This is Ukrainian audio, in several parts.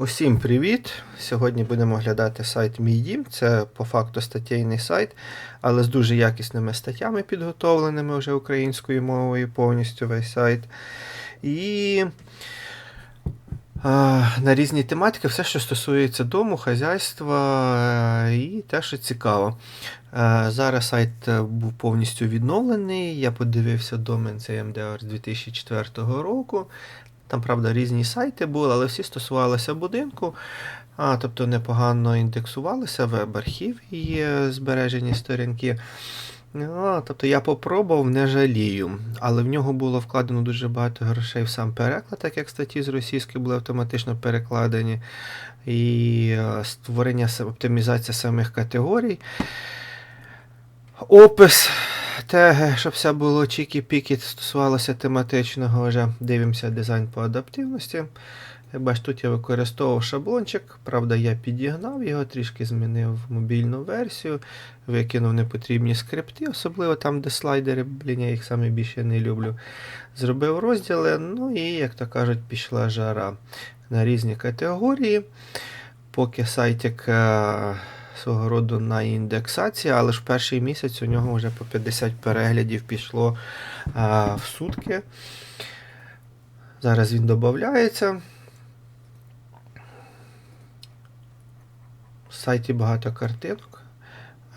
Усім привіт! Сьогодні будемо оглядати сайт Мій Дім. Це по факту статейний сайт, але з дуже якісними статтями підготовленими вже українською мовою, повністю весь сайт. І а, на різні тематики, все, що стосується дому, хазяйства е, і те, що цікаво. Е, Зараз сайт е, був повністю відновлений. Я подивився домен це МДР з 2004 року. Там, правда, різні сайти були, але всі стосувалися будинку. А, тобто непогано індексувалися, веб-архів є збережені сторінки. А, тобто я попробував, не жалію. Але в нього було вкладено дуже багато грошей в сам переклад, так як статті з російської були автоматично перекладені. І е, створення оптимізація самих категорій. Опис теги, щоб все було чікі-пікі, стосувалося тематичного вже. Дивимося дизайн по адаптивності. Бачите, тут я використовував шаблончик, правда, я підігнав його, трішки змінив мобільну версію, викинув непотрібні скрипти, особливо там, де слайдери, блін, я їх саме більше не люблю. Зробив розділи, ну і, як то кажуть, пішла жара на різні категорії. Поки сайтик е, свого роду на індексації, але ж перший місяць у нього вже по 50 переглядів пішло е, в сутки. Зараз він додається. В сайті багато картинок.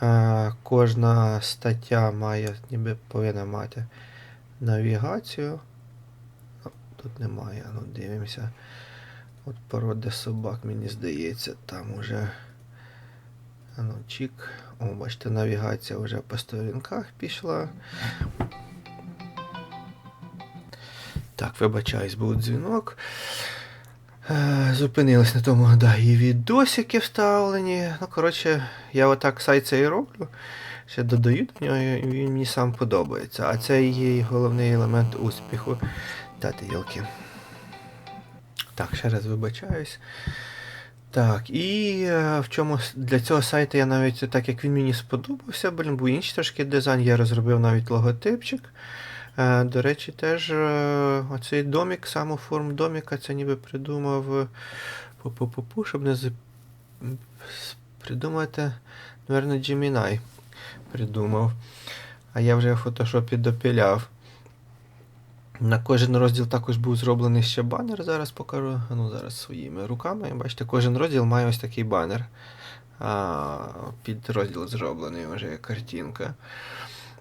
Е, Кожна стаття має, ніби повинна мати навігацію. О, Тут немає, ну дивимося. От породи собак, мені здається, там уже. А Ну, чік. О, бачите, навігація вже по сторінках пішла. Так, вибачаюсь, був дзвінок. Е, Зупинились на тому, да, і відосики вставлені. Ну, коротше, я отак сайт цей роблю. Ще додаю до нього, і він мені сам подобається. А це є головний елемент успіху. Дати йолки. Так, ще раз вибачаюсь. Так, і е, в чому для цього сайту я навіть, так як він мені сподобався, блін, був інший трошки дизайн, я розробив навіть логотипчик. Е, до речі, теж е, оцей домік, саму форму доміка, це ніби придумав пу-пу-пу-пу, щоб не придумати, напевно, Gemini придумав. А я вже в фотошопі допіляв. На кожен розділ також був зроблений ще банер. Зараз покажу. Ну, зараз своїми руками. Бачите, кожен розділ має ось такий банер. А, під розділ зроблений вже картинка.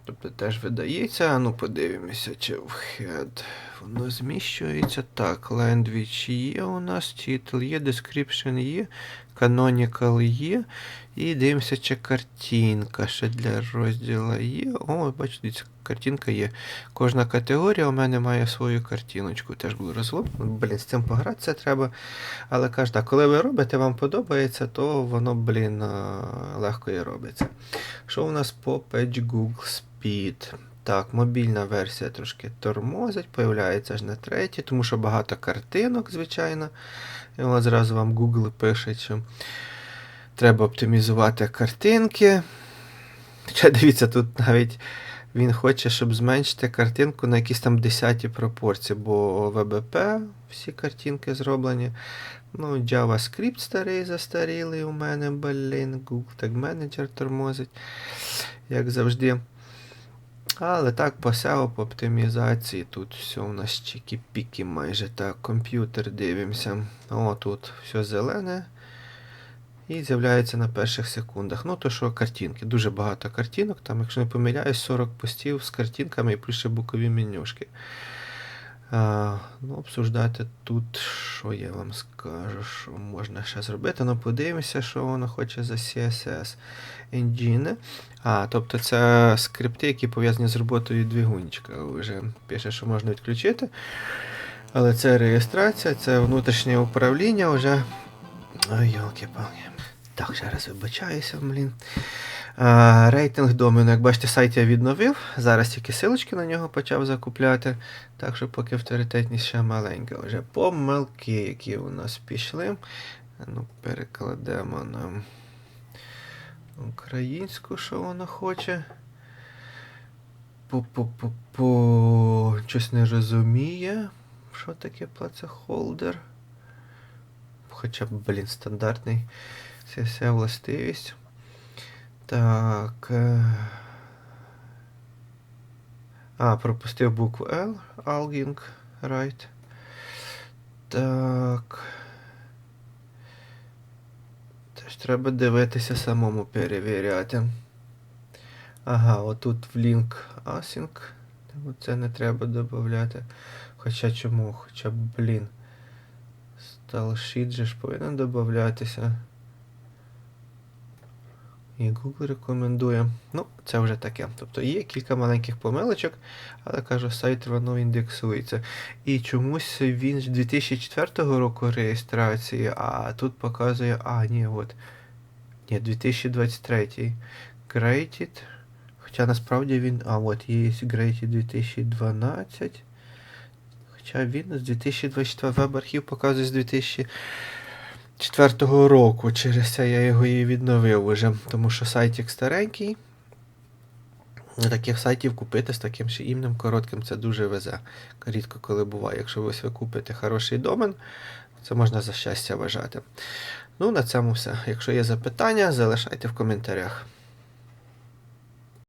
Тобто теж видається. Ну, подивимося, чи в head воно зміщується. Так, language є у нас, title є, description є, canonical є. І дивимося, чи картинка ще для розділу є. О, бачите, картинка є. Кожна категорія у мене має свою картиночку. Теж буду розлоплено. Блін, з цим погратися треба. Але кажу так, коли ви робите, вам подобається, то воно, блін, легко і робиться. Що у нас по Page Google Speed? Так, мобільна версія трошки тормозить, появляється ж на третій, тому що багато картинок, звичайно. І от зразу вам Google пише, що треба оптимізувати картинки. Хоча дивіться, тут навіть він хоче, щоб зменшити картинку на якісь там 10 пропорції, бо ВБП всі картинки зроблені. Ну, JavaScript старий застарілий у мене, блін, Google Tag Manager тормозить, як завжди. Але так, по SEO, по оптимізації, тут все у нас чікі-піки майже так. Комп'ютер дивимося. О, тут все зелене. І з'являється на перших секундах. Ну, то що картинки. Дуже багато картинок. Там, якщо не помиляюсь, 40 постів з картинками і плюс ще бокові менюшки. А, ну, обсуждати тут, що я вам скажу, що можна ще зробити. Ну, подивимося, що воно хоче за CSS Engine. А, тобто це скрипти, які пов'язані з роботою двигунчика. Вже пише, що можна відключити. Але це реєстрація, це внутрішнє управління вже. Ой, йолки-палки. Так, ще раз вибачаюся, блін. Рейтинг домену, як бачите, сайт я відновив. Зараз тільки силочки на нього почав закупляти. Так що поки авторитетність ще маленька. Вже помилки, які у нас пішли. Ну, перекладемо на українську, що вона хоче. Пу-пу-пу-пу. Щось не розуміє. Що таке плацехолдер? хоча б, блін, стандартний. Це вся властивість. Так. е, А, пропустив букву L. Alging. Right. Так. Теж треба дивитися самому перевіряти. Ага, отут в link async. Це не треба додати. Хоча чому? Хоча блін. Style же ж повинен додатися. І Google рекомендує. Ну, це вже таке. Тобто є кілька маленьких помилочок, але кажу, сайт воно індексується. І чомусь він з 2004 року реєстрації, а тут показує. А, ні, от. Ні, 2023. Graded. Хоча насправді він. А, от є Graded 2012. Хоча він з 2024 веб-архів показує з 2004 року. Через це я його і відновив уже. Тому що сайтик старенький. Таких сайтів купити з таким ще іменем коротким це дуже везе. Рідко коли буває. Якщо ось ви купите хороший домен, це можна за щастя вважати. Ну, на цьому все. Якщо є запитання, залишайте в коментарях.